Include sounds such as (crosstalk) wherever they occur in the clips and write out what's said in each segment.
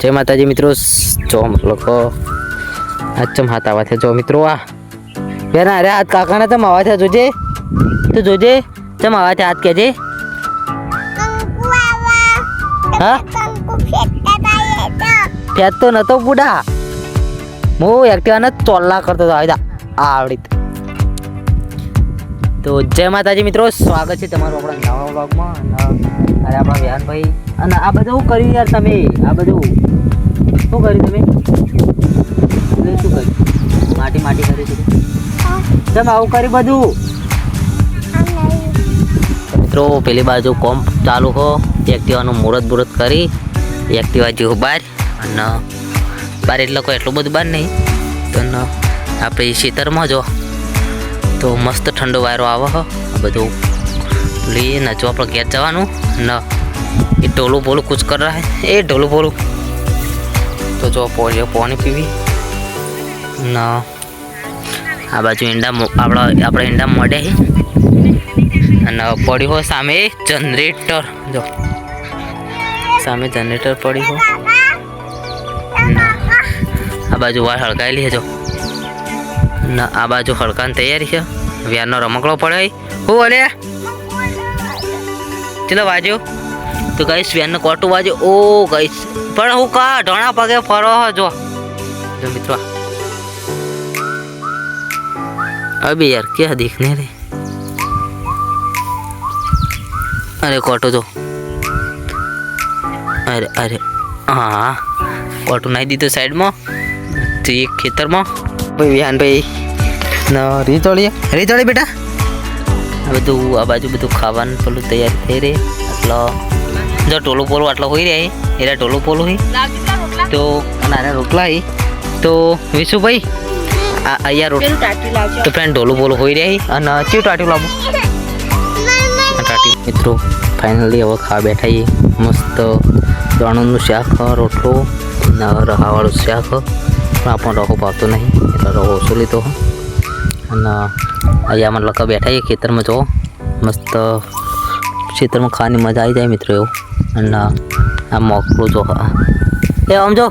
જય માતાજી મિત્રો. જો લોકો આ ચમ હાથ આવા જો મિત્રો, આ બેન અરે હાથ કાકાને તમે આવા છે જોજે. તું જોજે. ચમ આવા છે હાથ કેજે. હા? ફેત તો નતો બુડા. હું એકટીવાને ચોલ્લા કરતો હતો. આવી આવડી. તો જય માતાજી મિત્રો, સ્વાગત છે તમારું આપણા નવા બ્લોગમાં અરે આપણા વ્યાનભાઈ. અને આ બધું શું કર્યું યાર તમે? આ બધું શું કર્યું તમે? શું કર્યું? માટી માટી કરી છે તમે આવું કર્યું બધું? મિત્રો, પેલી બાજુ કોમ્પ ચાલુ હો. એક્ટિવાનું મુહૂર્ત બુરત કરી. એક્ટિવા જેવું બહાર અને બહાર એટલે કોઈ એટલું બધું બહાર નહીં. તો આપણે ખેતરમાં જો. તો મસ્ત ઠંડો વાયરો આવે હ. બધું લઈએ ને જો આપણે ઘેર જવાનું. ન, એ ઢોલું બોલું કુછ કર રહા. એ ઢોલું બોલું. તો જો પોલીઓ પાણી પીવી. ન. આ બાજુ ઈંડા આપણા, આપણે ઈંડા મળે અને પડ્યું હોય સામે જનરેટર. જો. સામે જનરેટર પડ્યું હોય. આ બાજુ વાર હળગાયેલી છે જો. ના, આ બાજુ હડકાની તૈયારી છે. વ્યારનો રમકડો પડે. હું અલે ચલો વાજો તો કહીશ વ્યારનો કોટું વાજ્યો ઓ કહીશ પણ હું કા ઢોણા પગે ફરો જો. મિત્રો. અબે યાર, ક્યાં દેખને રે? અરે, કોટો જો. અરે અરે. હા કોટું નાખી દીધું સાઈડમાં. તો એક ખેતરમાં. ભાઈ વિહાનભાઈ ન રીચોળી રીચોળી બેટા. આ બધું આ બાજુ બધું ખાવાનું પેલું તૈયાર થઈ રહે. એટલે જો ટોલું પોલું આટલો હોઈ રહ્યા એરા ટોલું પોલું હોય. તો નાના રોટલા તો વિશુભાઈ આ અહીંયા રોટ તો ફ્રેન્ડ ઢોલું પોલું હોઈ રહ્યા અને ચીવ ટાટ્યું લાવું. મિત્રો ફાઇનલી હવે ખાવા બેઠા મસ્ત દાણાનું શાક રોટલો. અને રહાવાળું શાક પણ આપણને રહો ભાવતો નહીં એટલે રહો ઓછો લીધો અને અહીંયા અમે લખા બેઠા છીએ ખેતરમાં જો મસ્ત ખેતરમાં ખાવાની મજા આવી જાય મિત્રો એવું. અને આ મોકલું જો એ આમ જો.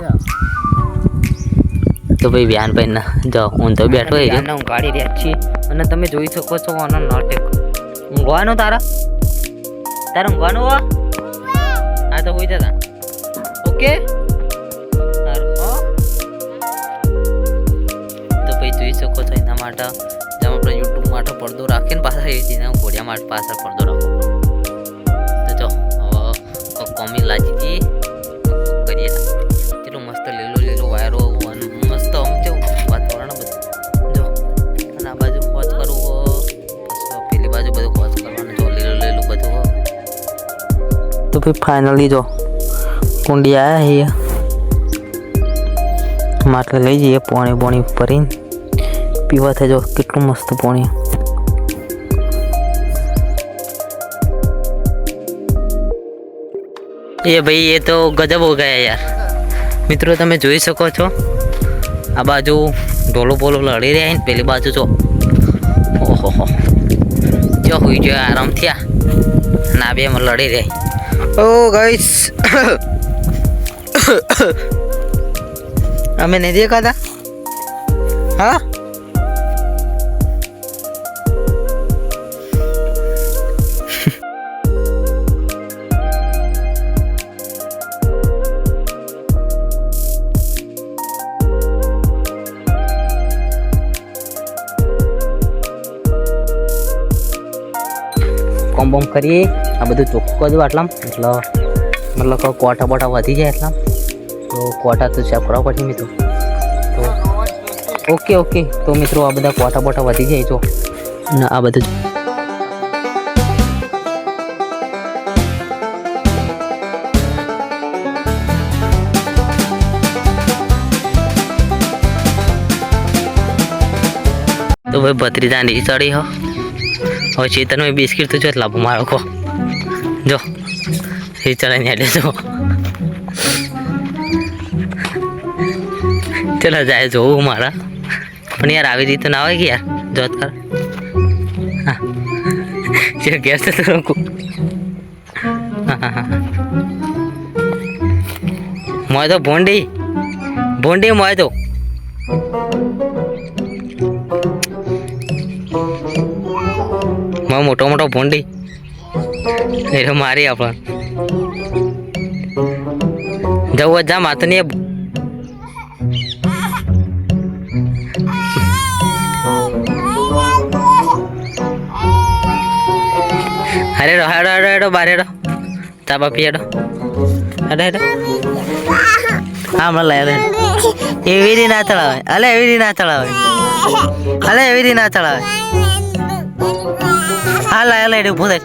તો ભાઈ વ્યાનભાઈ ના જો હું તો બેઠો હોય હું કાઢી રહ્યા છીએ. અને તમે જોઈ શકો છો આનો નાટક ઊંઘવાનું તારા? તારે ઊંઘવાનું હા? તો હોય જતા. ઓકે? શકો છો એના માટે. જેમ આપણે યુટ્યુબ માટે પડદો રાખીને પાછા એ રીતના ઘોડિયા માટે પાછળ પડદો રાખો તો જો, હવે કોમી લાજી કરીએ. કેટલું મસ્ત લીલો લીલો વાયરો મસ્ત આમ કેવું વાતાવરણ બધું. જો, અને આ બાજુ ખોજ કરવું પેલી બાજુ બધું ખોજ કરવાનું, જો લીલું લીલું બધું તો ભાઈ ફાઇનલી જો, કુંડી આવ્યા છે માટલે લઈ જઈએ, પાણી પોણી ભરીને. પીવા થઈ જો કેટલું મસ્ત પાણી. એ ભાઈ, એ તો ગજબ હો ગયા યાર. મિત્રો, તમે જોઈ શકો છો, આ બાજુ ઢોલો બોલો લડી રહ્યા ને પેલી બાજુ જો. ઓહો હો જો હોઈ જો આરામ થયા. ના, બે એમાં લડી રહ્યા ઓ ગાઈસ (coughs) અમે નહીં દેખાતા? હા? કોમ બોમ કરીએ. આ બધું ચોખ્ખું કરી આટલામાં. એટલે મતલબ કે કોટા બોટા વધી જાય એટલા તો કોટા તો સાફ કરવા પડશે મિત્રો. તો ઓકે ઓકે. તો મિત્રો આ બધા કોટા બોટા વધી જાય જો. ના આ બધું તો ભાઈ ભત્રીજા ની ચડી હો. હવે ચેતનમાં બિસ્કીટ તો જો લાભો મારો કો જો, એ ચડાઈને એટલે જો. ચલો જાય જોવું મારા. પણ યાર આવી રીતે ના હોય કે યાર જોત કર હા. જે ગેસ તો રોકું. હા હા. મોય તો ભોંડી. ભોંડી મોય તો. મોય મોટો મોટો ભોંડી. એ તો મારી આપણ. જવું જા માતની અરે હેડો હેડો હેડો હેડો, બાર હેડો. ચા બાપી હેડો. હેડો હેડો. હા, હમણાં લઈ એવી રીતે ના ચડાવે. અલે, એવી રીતે ના ચડાવે. અલે, એવી રીતે ના ચલાવે હા લાયા લે ઊભો થાય.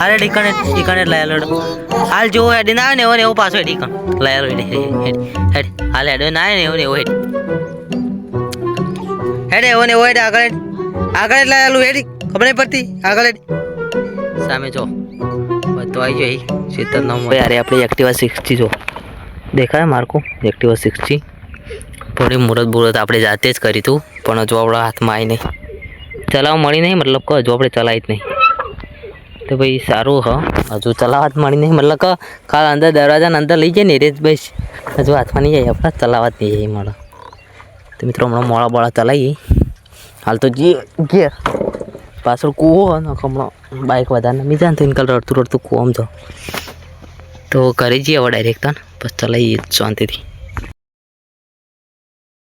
હાલે ડીકણ ડીકણ લાયા લેડો હાલ જો હેડી ના ને ઓને એવો પાછો હેડી કણ. લાયા હેડી, હેડ હાલ એડ, ના ને ઓને એવો હેડી. હેડે, એવો ને એવો આગળ આગળ જ લાયેલું હેડી. ખબર નહીં પડતી. આગળ એડ સામે જો. બધો આવી જાય ચેતન નામ અરે, આપણે એક્ટિવા સિક્સટી જો. દેખાય મારકો? Activa sixty. થોડી મુહૂર્ત બુહૂર્ત આપણે જાતે જ કરી હતું પણ જો આપણા હાથમાં આવી નહીં. ચલાવવા મળી નહીં, મતલબ કે હજુ આપણે ચલાવી જ નહીં. તો ભાઈ સારું હ. હજુ ચલાવવા જ મળી નહીં, મતલબ કે કાલ અંદર દરવાજાને અંદર લઈ જાય ને રેજ બસ હજુ હાથમાં નહીં જાય, આપણે ચલાવવા જ નહીં જાય મળે. તો મિત્રો, હમણાં મોડા બોળા ચલાવીએ હાલ તો જે ઘેર પાછળ કૂવો હોય ને હમણાં બાઇક વધારે બીજા તો ઇનકલ રડતું રડતું કૂવામાં જાઓ તો ઘરે જઈએ હવે ડાયરેક્ટ તને પછી ચલાવીએ શાંતિથી.